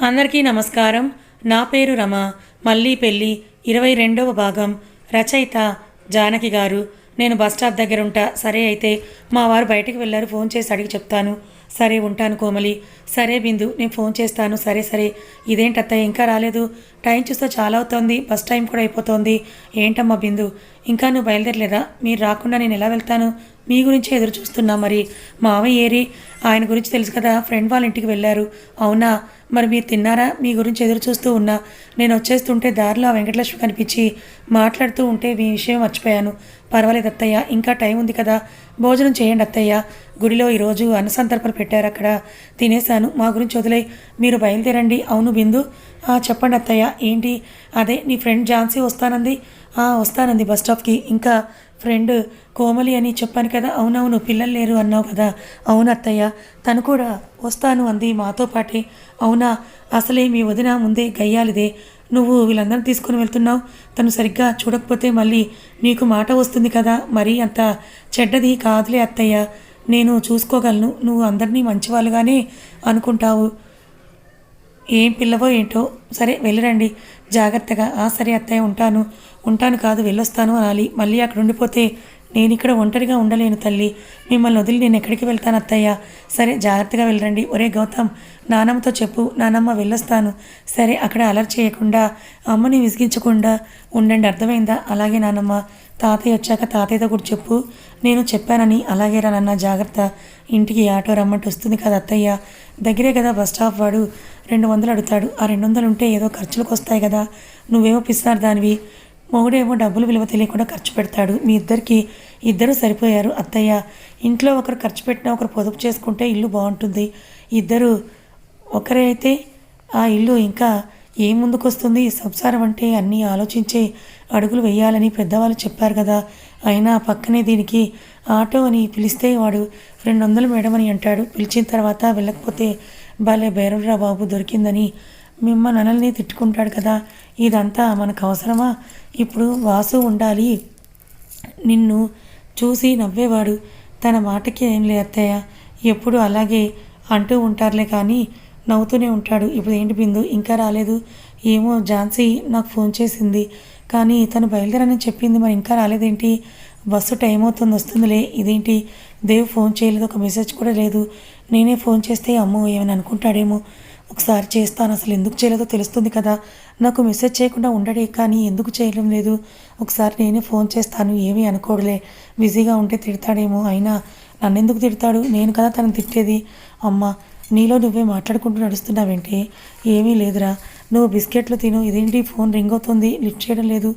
అందరికీ నమస్కారం. నా పేరు రమ. మళ్ళీ పెళ్ళి ఇరవై రెండవ భాగం. రచయిత జానకి గారు. నేను బస్ స్టాప్ దగ్గర ఉంటా. సరే అయితే మా వారు బయటకు వెళ్ళారు. ఫోన్ చేసి అడిగి చెప్తాను. సరే ఉంటాను కోమలి. సరే బిందు నేను ఫోన్ చేస్తాను. సరే సరే. ఇదేంటి ఇంకా రాలేదు. టైం చూస్తే చాలా అవుతోంది బస్ టైం కూడా అయిపోతోంది. ఏంటమ్మా బిందు ఇంకా నువ్వు బయలుదేరలేదా? మీరు రాకుండా నేను ఎలా వెళ్తాను? మీ గురించి ఎదురు చూస్తున్నా మరి. మావయ్య ఏరి ఆయన గురించి తెలుసు కదా ఫ్రెండ్ వాళ్ళ ఇంటికి వెళ్ళారు. అవునా? మరి మీరు తిన్నారా? మీ గురించి ఎదురు చూస్తూ ఉన్నా. నేను వచ్చేస్తుంటే దారిలో ఆ వెంకటలక్ష్మి కనిపించి మాట్లాడుతూ ఉంటే మీ విషయం మర్చిపోయాను. పర్వాలేదు అత్తయ్య ఇంకా టైం ఉంది కదా. భోజనం చేయండి అత్తయ్య. గుడిలో ఈరోజు అన్నసంతర్పలు పెట్టారు అక్కడ. తినేశాను. మా గురించి వదిలే మీరు బయలుదేరండి. అవును బిందు? చెప్పండి అత్తయ్య. ఏంటి? అదే నీ ఫ్రెండ్ ఝాన్సీ వస్తానంది. వస్తానంది బస్ స్టాప్కి. ఇంకా ఫ్రెండ్ కోమలి అని చెప్పాను కదా అవునవును పిల్లలు లేరు అన్నావు కదా. అవును అత్తయ్య తను కూడా వస్తాను అంది మాతో పాటే. అవునా అసలే మీ వదిన ముందే గయ్యాలిదే. నువ్వు వీళ్ళందరినీ తీసుకుని వెళ్తున్నావు. తను సరిగ్గా చూడకపోతే మళ్ళీ నీకు మాట వస్తుంది కదా మరీ అంత చెడ్డది కాదులే అత్తయ్య. నేను చూసుకోగలను నువ్వు అందరినీ మంచివాళ్ళుగానే అనుకుంటావు. ఏం పిల్లవో ఏంటో సరే వెళ్ళిరండి. జాగ్రత్తగా. ఆ సరే అత్తయ్య ఉంటాను. ఉంటాను కాదు వెళ్ళొస్తాను అనాలి. మళ్ళీ అక్కడ ఉండిపోతే నేను ఇక్కడ ఒంటరిగా ఉండలేను తల్లి. మిమ్మల్ని వదిలి నేను ఎక్కడికి వెళ్తాను అత్తయ్య? సరే జాగ్రత్తగా వెళ్ళండి ఒరే గౌతమ్ నానమ్మతో చెప్పు. నానమ్మ వెళ్ళొస్తాను. సరే అక్కడ అలర్ చేయకుండా అమ్మని విసిగించకుండా ఉండండి. అర్థమైందా? అలాగే నానమ్మ. తాతయ్య వచ్చాక తాతయ్యతో కూడా చెప్పు. నేను చెప్పానని అలాగే రా నాన్న జాగ్రత్త. ఇంటికి ఆటో రమ్మంటే వస్తుంది కదా అత్తయ్య. దగ్గరే కదా బస్ స్టాప్ వాడు. రెండు వందలు అడుగుతాడు. ఆ రెండు వందలు ఉంటే ఏదో ఖర్చులకు వస్తాయి కదా. నువ్వేమో పిస్తారు దానివి. మొగుడేమో డబ్బులు విలువ తెలియకుండా ఖర్చు పెడతాడు. మీ ఇద్దరికి ఇద్దరు సరిపోయారు అత్తయ్య. ఇంట్లో ఒకరు ఖర్చు పెట్టినా ఒకరు పొదుపు చేసుకుంటే ఇల్లు బాగుంటుంది. ఇద్దరు ఒకరే అయితే ఆ ఇల్లు ఇంకా ఏం ముందుకొస్తుంది? సంసారం అంటే అన్నీ ఆలోచించే అడుగులు వేయాలని పెద్దవాళ్ళు చెప్పారు కదా. అయినా పక్కనే దీనికి ఆటో అని పిలిస్తే వాడు రెండు వందలు మేడం అని అంటాడు. పిలిచిన తర్వాత వెళ్ళకపోతే భలే బేరురా బాబు దొరికిందని మిమ్మ నన్నల్ని తిట్టుకుంటాడు కదా. ఇదంతా మనకు అవసరమా? ఇప్పుడు వాసు ఉండాలి. నిన్ను చూసి నవ్వేవాడు. తన మాటకి ఏం లేదు అత్తయ్య. ఎప్పుడు అలాగే అంటూ ఉంటారులే కానీ నవ్వుతూనే ఉంటాడు. ఇప్పుడు ఏంటి బిందు? ఇంకా రాలేదు. ఏమో ఝాన్సీ నాకు ఫోన్ చేసింది. కానీ తను బయలుదేరని చెప్పింది. మరి ఇంకా రాలేదేంటి? బస్సు టైం అవుతుంది వస్తుందిలే. ఇదేంటి? దేవ్ ఫోన్ చేయలేదు ఒక మెసేజ్ కూడా లేదు. నేనే ఫోన్ చేస్తే అమ్మో ఏమని అనుకుంటాడేమో. ఒకసారి చేస్తాను అసలు ఎందుకు చేయలేదో తెలుస్తుంది కదా. నాకు మెసేజ్ చేయకుండా ఉండడే కానీ ఎందుకు చేయడం లేదు? ఒకసారి నేనే ఫోన్ చేస్తాను ఏమీ అనుకోడులే. బిజీగా ఉంటే తిడతాడేమో అయినా నన్నెందుకు తిడతాడు? నేను కదా తను తిట్టేది. అమ్మ నీలో నువ్వే మాట్లాడుకుంటూ నడుస్తున్నావేంటి? ఏమీ లేదురా. నువ్వు బిస్కెట్లు తిను ఇదేంటి? ఫోన్ రింగ్ అవుతుంది లిఫ్ట్ చేయడం లేదు.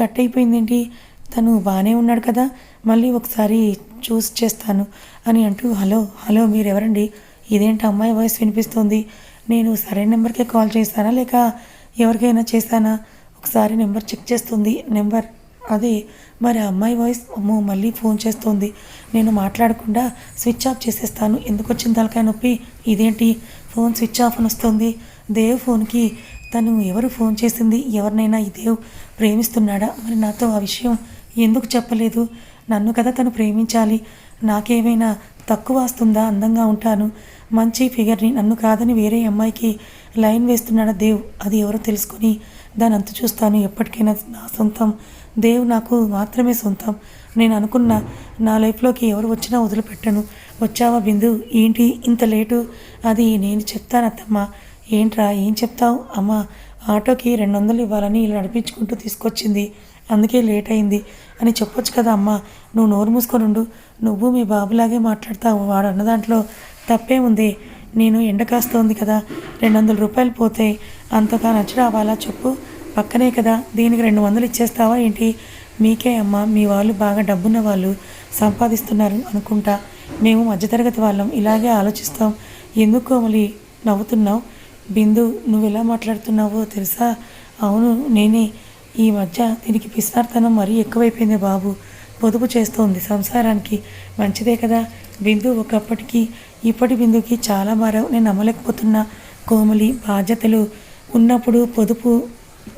కట్ అయిపోయిందేంటి? తను బాగానే ఉన్నాడు కదా మళ్ళీ ఒకసారి చూస్ చేస్తాను అని అంటూ హలో హలో మీరెవరండి? ఇదేంటి అమ్మాయి వాయిస్ వినిపిస్తుంది? నేను సరైన నెంబర్కే కాల్ చేశానా లేక ఎవరికైనా చేశానా? ఒకసారి నెంబర్ చెక్ చేస్తుంది నెంబర్ అదే. మరి ఆ అమ్మాయి వాయిస్ అమ్మో మళ్ళీ ఫోన్ చేస్తుంది. నేను మాట్లాడకుండా స్విచ్ ఆఫ్ చేసేస్తాను. ఎందుకు వచ్చిన తలకాయ నొప్పి? ఇదేంటి? ఫోన్ స్విచ్ ఆఫ్ అని వస్తుంది. దేవ్ ఫోన్కి తను ఎవరు ఫోన్ చేసింది? ఎవరినైనా ఈ దేవ్ ప్రేమిస్తున్నాడా? మరి నాతో ఆ విషయం ఎందుకు చెప్పలేదు? నన్ను కదా తను ప్రేమించాలి. నాకేమైనా తక్కువ వస్తుందా అందంగా ఉంటాను. మంచి ఫిగర్ని నన్ను కాదని వేరే అమ్మాయికి లైన్ వేస్తున్నాడు దేవ్? అది ఎవరో తెలుసుకొని దాని అంత చూస్తాను. ఎప్పటికైనా నా సొంతం. దేవ్ నాకు మాత్రమే సొంతం. నేను అనుకున్న నా లైఫ్లోకి ఎవరు వచ్చినా వదిలిపెట్టను. వచ్చావా బిందు? ఏంటి ఇంత లేటు? అది నేను చెప్తాను అత్తమ్మ. ఏంట్రా? ఏం చెప్తావు? అమ్మ ఆటోకి రెండు వందలు ఇవ్వాలని ఇలా నడిపించుకుంటూ తీసుకొచ్చింది. అందుకే లేట్ అయింది అని చెప్పొచ్చు కదా అమ్మ. నువ్వు నోరు మూసుకొని ఉండు. నువ్వు మీ బాబులాగే మాట్లాడతావు. వాడు అన్న దాంట్లో తప్పే ఉంది నేను ఎండ కాస్తోంది కదా. రెండు వందల రూపాయలు పోతే అంతగా నచ్చి రావాలా చెప్పు. పక్కనే కదా. దీనికి రెండు వందలు ఇచ్చేస్తావా ఏంటి? మీకే అమ్మ. మీ వాళ్ళు బాగా డబ్బున్న వాళ్ళు సంపాదిస్తున్నారు అనుకుంటా. మేము మధ్యతరగతి వాళ్ళం. ఇలాగే ఆలోచిస్తాం. ఎందుకు కోమలి నవ్వుతున్నావు. బిందు నువ్వు ఎలా మాట్లాడుతున్నావో తెలుసా? అవును నేనే. ఈ మధ్య దీనికి పిసినార్తనం మరీ ఎక్కువైపోయింది బాబు. పొదుపు చేస్తోంది సంసారానికి. మంచిదే కదా. బిందు ఒకప్పటికి ఇప్పటి బిందుకి చాలా మారావు నేను నమ్మలేకపోతున్నా. కోమలి బాధ్యతలు ఉన్నప్పుడు పొదుపు.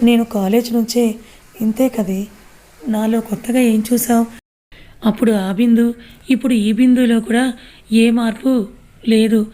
నేను కాలేజ్ నుంచే. ఇంతే కదే. నాలో కొత్తగా ఏం చూసావు? అప్పుడు ఆ బిందు ఇప్పుడు ఈ బిందులో కూడా ఏ మార్పు లేదు.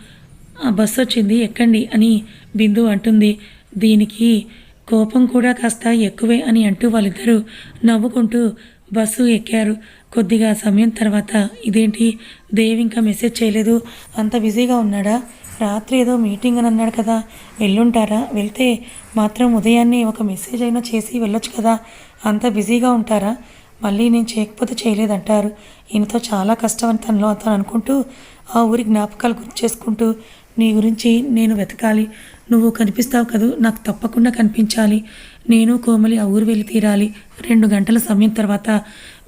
ఆ బస్సు వచ్చింది ఎక్కండి అని బిందు అంటుంది. దీనికి కోపం కూడా కాస్త ఎక్కువే అని అంటూ వాళ్ళిద్దరూ నవ్వుకుంటూ బస్సు ఎక్కారు. కొద్దిగా సమయం తర్వాత ఇదేంటి? దేవ్ ఇంకా మెసేజ్ చేయలేదు. అంత బిజీగా ఉన్నాడా? రాత్రి ఏదో మీటింగ్ అని అన్నాడు కదా. వెళ్ళుంటారా? వెళ్తే మాత్రం ఉదయాన్నే ఒక మెసేజ్ అయినా చేసి వెళ్ళొచ్చు కదా. అంత బిజీగా ఉంటారా? మళ్ళీ నేను చేయకపోతే చేయలేదంటారు. ఈయనతో చాలా కష్టం అని తనలో అతను అనుకుంటూ ఆ ఊరి జ్ఞాపకాలు గుర్తు చేసుకుంటూ నీ గురించి నేను వెతకాలి. నువ్వు కనిపిస్తావు కదూ నాకు తప్పకుండా కనిపించాలి. నేను కోమలి ఆ ఊరు వెళ్ళి తీరాలి. రెండు గంటల సమయం తర్వాత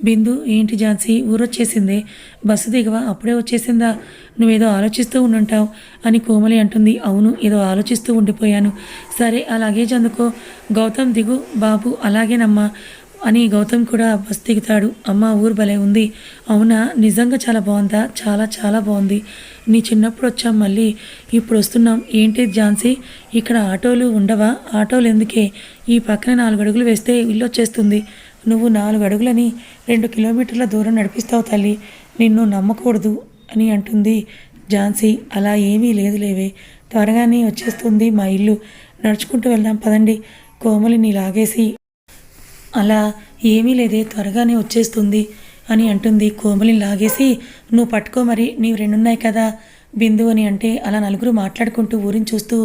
బిందు ఏంటి ఝాన్సీ ఊరొచ్చేసిందే. బస్సు దిగవా? అప్పుడే వచ్చేసిందా? నువ్వేదో ఆలోచిస్తూ ఉండుంటావు అని కోమలి అంటుంది. అవును ఏదో ఆలోచిస్తూ ఉండిపోయాను. సరే అలాగే చందుకో గౌతమ్ దిగు. బాబు అలాగేనమ్మా. అని గౌతమ్ కూడా బస్ దిగుతాడు అమ్మ ఊరు భలే ఉంది. అవునా? నిజంగా చాలా బాగుందా? చాలా చాలా బాగుంది. నీ చిన్నప్పుడు వచ్చాం మళ్ళీ. ఇప్పుడు వస్తున్నాం. ఏంటి ఝాన్సీ? ఇక్కడ ఆటోలు ఉండవా? ఆటోలు ఎందుకే? ఈ పక్కన నాలుగు అడుగులు వేస్తే ఇల్లు వచ్చేస్తుంది. నువ్వు నాలుగు అడుగులని రెండు కిలోమీటర్ల దూరం నడిపిస్తావు తల్లి. నిన్ను నమ్మకూడదు అని అంటుంది ఝాన్సీ. అలా ఏమీ లేదు లేవే. త్వరగానే వచ్చేస్తుంది మా ఇల్లు. నడుచుకుంటూ వెళ్దాం. పదండి. కోమలిని లాగేసి అలా ఏమీ లేదే త్వరగానే వచ్చేస్తుంది అని అంటుంది కోమలిని లాగేసి. నువ్వు పట్టుకో మరి నీవు రెండున్నాయి కదా బిందు అని అంటే అలా నలుగురు మాట్లాడుకుంటూ ఊరిని చూస్తూ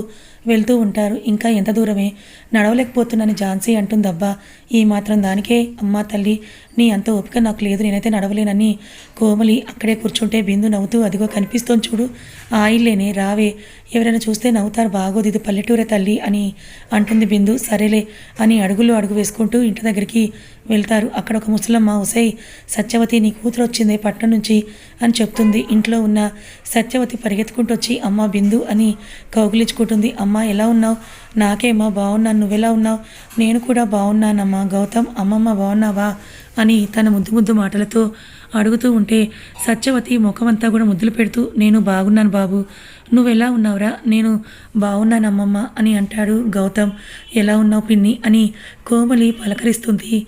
వెళ్తూ ఉంటారు. ఇంకా ఎంత దూరమే? నడవలేకపోతున్నాను ఝాన్సీ అంటుందబ్బా. ఈ మాత్రం దానికే. అమ్మా తల్లి నీ అంత ఓపిక నాకు లేదు. నేనైతే నడవలేనని కోమలి అక్కడే కూర్చుంటే బిందు నవ్వుతూ అదిగో కనిపిస్తోంది చూడు. ఆ ఇల్లేనే. రావే. ఎవరైనా చూస్తే నవ్వుతారు. బాగోదు. ఇది పల్లెటూరే తల్లి అని అంటుంది బిందు. సరేలే అని అడుగులు అడుగు వేసుకుంటూ ఇంటి దగ్గరికి వెళ్తారు. అక్కడ ఒక ముసలమ్మ ఉసై సత్యవతి నీ కూతురు వచ్చింది పట్నం నుంచి అని చెప్తుంది. ఇంట్లో ఉన్న సత్యవతి పరిగెత్తుకుంటూ వచ్చి అమ్మ బిందు అని కౌగిలించుకుంటుంది. అమ్మ ఎలా ఉన్నావు? నాకేమ్మా బాగున్నాను నువ్వెలా ఉన్నావు? నేను కూడా బాగున్నానమ్మా గౌతమ్. అమ్మమ్మ బాగున్నావా? అని తన ముద్దు ముద్దు మాటలతో అడుగుతూ ఉంటే సత్యవతి ముఖమంతా కూడా ముద్దులు పెడుతూ నేను బాగున్నాను బాబు. నువ్వెలా ఉన్నావురా? నేను బాగున్నాను అమ్మమ్మ అని అంటాడు గౌతమ్. ఎలా ఉన్నావు పిన్ని? అని కోమలి పలకరిస్తుంది.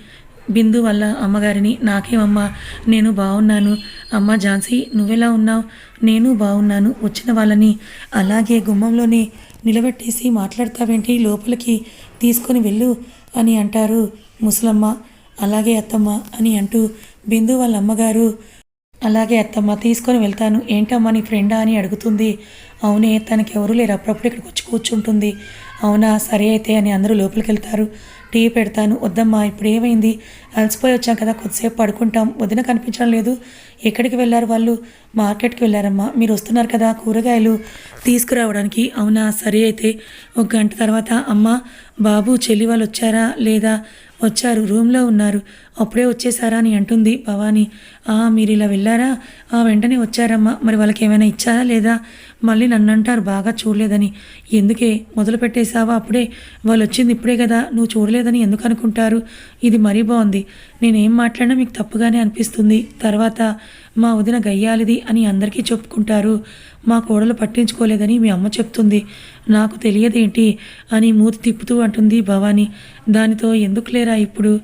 బిందు వల్ల అమ్మగారిని నాకేమమ్మా నేను బాగున్నాను. అమ్మ ఝాన్సీ నువ్వెలా ఉన్నావు? నేను బాగున్నాను వచ్చిన వాళ్ళని అలాగే గుమ్మంలోనే నిలబెట్టేసి మాట్లాడతావేంటి? లోపలికి తీసుకొని వెళ్ళు అని అంటారు ముసలమ్మ. అలాగే అత్తమ్మ అని అంటూ బిందు వాళ్ళ అమ్మగారు అలాగే అత్తమ్మ తీసుకొని వెళ్తాను. ఏంటమ్మా నీ ఫ్రెండా అని అడుగుతుంది. అవునే తనకి ఎవరు లేరు. అప్పుడప్పుడు ఇక్కడికి వచ్చి కూర్చుంటుంది. అవునా సరే అయితే అని అందరూ లోపలికి వెళ్తారు. టీ పెడతాను. వద్దమ్మా ఇప్పుడు ఏమైంది అలసిపోయి వచ్చాం కదా కొద్దిసేపు పడుకుంటాం. వదిన కనిపించడం లేదు. ఎక్కడికి వెళ్ళారు వాళ్ళు? మార్కెట్కి వెళ్ళారమ్మా మీరు వస్తున్నారు కదా కూరగాయలు తీసుకురావడానికి. అవునా? సరే అయితే. ఒక గంట తర్వాత అమ్మ బాబు చెల్లి వాళ్ళు వచ్చారా లేదా? వచ్చారు రూమ్లో ఉన్నారు. అప్పుడే వచ్చేసారా అని అంటుంది భవానీ. ఆ మీరు ఇలా వెళ్ళారా? ఆ వెంటనే వచ్చారమ్మా. మరి వాళ్ళకి ఏమైనా ఇచ్చారా లేదా? మళ్ళీ నన్ను అంటారు బాగా చూడలేదని. ఎందుకే? మొదలు పెట్టేశావా అప్పుడే? వాళ్ళు వచ్చింది ఇప్పుడే కదా. నువ్వు చూడలేదని ఎందుకు అనుకుంటారు? ఇది మరీ బాగుంది. నేనేం మాట్లాడినా మీకు తప్పుగానే అనిపిస్తుంది. తర్వాత మా వదిన గయ్యాలిది అని అందరికీ చెప్పుకుంటారు. మా కోడలు పట్టించుకోలేదని మీ అమ్మ చెప్తుంది. నాకు తెలియదేంటి అని మూతి తిప్పుతూ అంటుంది భవానీ. దానితో ఎందుకు లేరా ఇప్పుడు?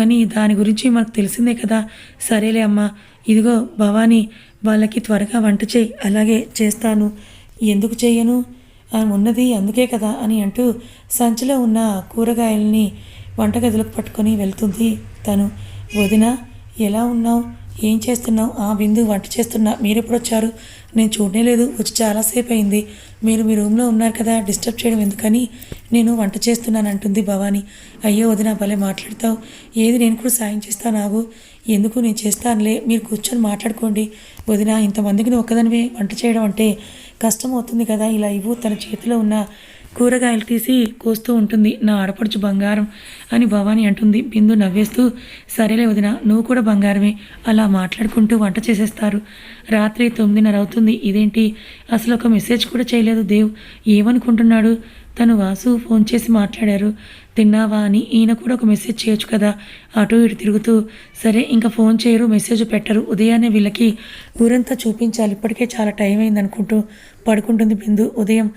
అని దాని గురించి మనకు తెలిసిందే కదా. సరేలే అమ్మ. ఇదిగో భవానీ వాళ్ళకి త్వరగా వంట చేయి. అలాగే చేస్తాను. ఎందుకు చేయను? ఉన్నది అందుకే కదా అని అంటూ సంచిలో ఉన్న కూరగాయల్ని వంటగదిలోకి పట్టుకొని వెళ్తుంది తను. వదిన ఎలా ఉన్నావు? ఏం చేస్తున్నావు? ఆ బిందు వంట చేస్తున్నా మీరు ఎప్పుడు వచ్చారు నేను చూడనే లేదు వచ్చి చాలాసేపు అయింది మీరు మీ రూమ్లో ఉన్నారు కదా డిస్టర్బ్ చేయడం ఎందుకని నేను వంట చేస్తున్నాను అంటుంది భవానీ. అయ్యో వదిన భలే మాట్లాడతావు. ఏది నేను కూడా సాయం చేస్తాను ఆగు ఎందుకు నేను చేస్తానులే? మీరు కూర్చొని మాట్లాడుకోండి. వదిన ఇంతమందికి నువ్వు ఒక్కదానివే వంట చేయడం అంటే కష్టం అవుతుంది కదా. ఇలా ఇవ్వు తన చేతిలో ఉన్న కూరగాయలు తీసి కోస్తూ ఉంటుంది. నా ఆడపడుచు బంగారం అని భవాని అంటుంది. బిందు నవ్వేస్తూ సరేలే వదిన నువ్వు కూడా బంగారమే. అలా మాట్లాడుకుంటూ వంట చేసేస్తారు. రాత్రి తొమ్మిదిన్నర అవుతుంది. ఇదేంటి? అసలు ఒక మెసేజ్ కూడా చేయలేదు దేవ్. ఏమనుకుంటున్నాడు? తను వాసు ఫోన్ చేసి మాట్లాడారు. తిన్నావా అని ఈయన కూడా ఒక మెసేజ్ చేయొచ్చు కదా? అటు ఇటు తిరుగుతూ సరే ఇంకా ఫోన్ చేయరు మెసేజ్ పెట్టరు. ఉదయాన్నే వీళ్ళకి ఊరంతా చూపించాలి. ఇప్పటికే చాలా టైం అయింది అనుకుంటూ పడుకుంటుంది బిందు. ఉదయం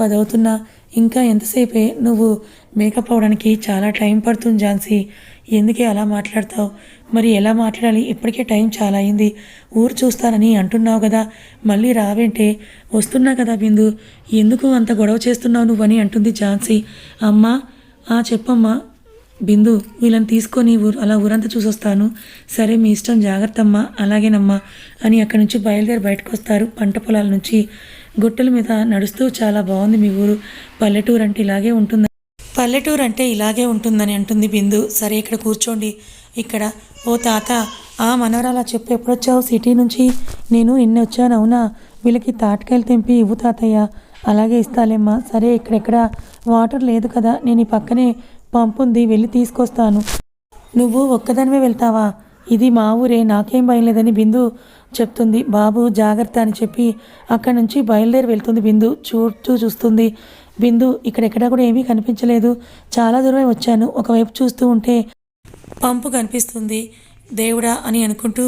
పదవుతున్నా. ఇంకా ఎంతసేపే నువ్వు మేకప్ అవడానికి చాలా టైం పడుతుంది ఝాన్సీ. ఎందుకే అలా మాట్లాడతావు? మరి ఎలా మాట్లాడాలి? ఇప్పటికే టైం చాలా అయింది. ఊరు చూస్తానని అంటున్నావు కదా. మళ్ళీ రావేంటే? వస్తున్నా కదా బిందు. ఎందుకు అంత గొడవ చేస్తున్నావు నువ్వని అంటుంది ఝాన్సీ. అమ్మా ఆ చెప్పమ్మా. బిందు వీళ్ళని తీసుకొని ఊరు అలా ఊరంతా చూసొస్తాను. సరే మీ ఇష్టం జాగ్రత్తమ్మా. అలాగేనమ్మా అని అక్కడి నుంచి బయలుదేరి బయటకు వస్తారు పంట పొలాల నుంచి. గుట్టల మీద నడుస్తూ చాలా బాగుంది మీ ఊరు. పల్లెటూరు అంటే ఇలాగే ఉంటుంది పల్లెటూరు అంటే ఇలాగే ఉంటుందని అంటుంది బిందు. సరే ఇక్కడ కూర్చోండి. ఇక్కడ ఓ తాత ఆ మనవరాల చెప్పు ఎప్పుడొచ్చావు? సిటీ నుంచి నేను నిన్న వచ్చాను అవునా? వీళ్ళకి తాటకాయలు తెంపి ఇవ్వు తాతయ్య. అలాగే ఇస్తాలేమ్మా. సరే ఇక్కడెక్కడ? వాటర్ లేదు కదా నేను ఈ పక్కనే పంపుంది వెళ్ళి తీసుకొస్తాను. నువ్వు ఒక్కదానివే వెళ్తావా? ఇది మా ఊరే నాకేం భయం లేదని బిందు చెప్తుంది. బాబు జాగ్రత్త అని చెప్పి అక్కడి నుంచి బయలుదేరి వెళ్తుంది బిందు చూస్తూ చూస్తుంది. బిందు ఇక్కడెక్కడా కూడా ఏమీ కనిపించలేదు. చాలా దూరమే వచ్చాను. ఒకవైపు చూస్తూ ఉంటే పంపు కనిపిస్తుంది. దేవుడా అని అనుకుంటూ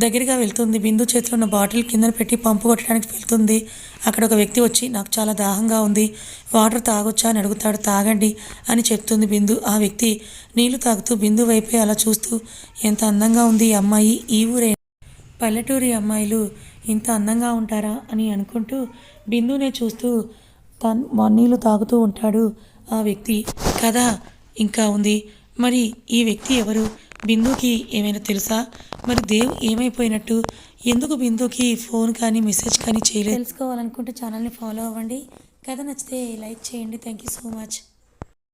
దగ్గరగా వెళ్తుంది. బిందు చేతిలో ఉన్న బాటిల్ కిందన పెట్టి పంపు కొట్టడానికి వెళ్తుంది. అక్కడ ఒక వ్యక్తి వచ్చి నాకు చాలా దాహంగా ఉంది. వాటర్ తాగొచ్చా అని అడుగుతాడు. తాగండి అని చెప్తుంది బిందు. ఆ వ్యక్తి నీళ్ళు తాగుతూ బిందు వైపే అలా చూస్తూ ఎంత అందంగా ఉంది ఈ అమ్మాయి. ఈ ఊరే పల్లెటూరి అమ్మాయిలు ఇంత అందంగా ఉంటారా? అని అనుకుంటూ బిందునే చూస్తూ తను నీళ్ళు తాగుతూ ఉంటాడు ఆ వ్యక్తి. కథ ఇంకా ఉంది. మరి ఈ వ్యక్తి ఎవరు? బిందుకి ఏమైనా తెలుసా? మరి దేవ్ ఏమైపోయినట్టు? ఎందుకు బిందుకి ఫోన్ కానీ మెసేజ్ కానీ చేయలేదు? తెలుసుకోవాలనుకుంటే ఛానల్ని ఫాలో అవ్వండి. కథ నచ్చితే లైక్ చేయండి. Thank you so much.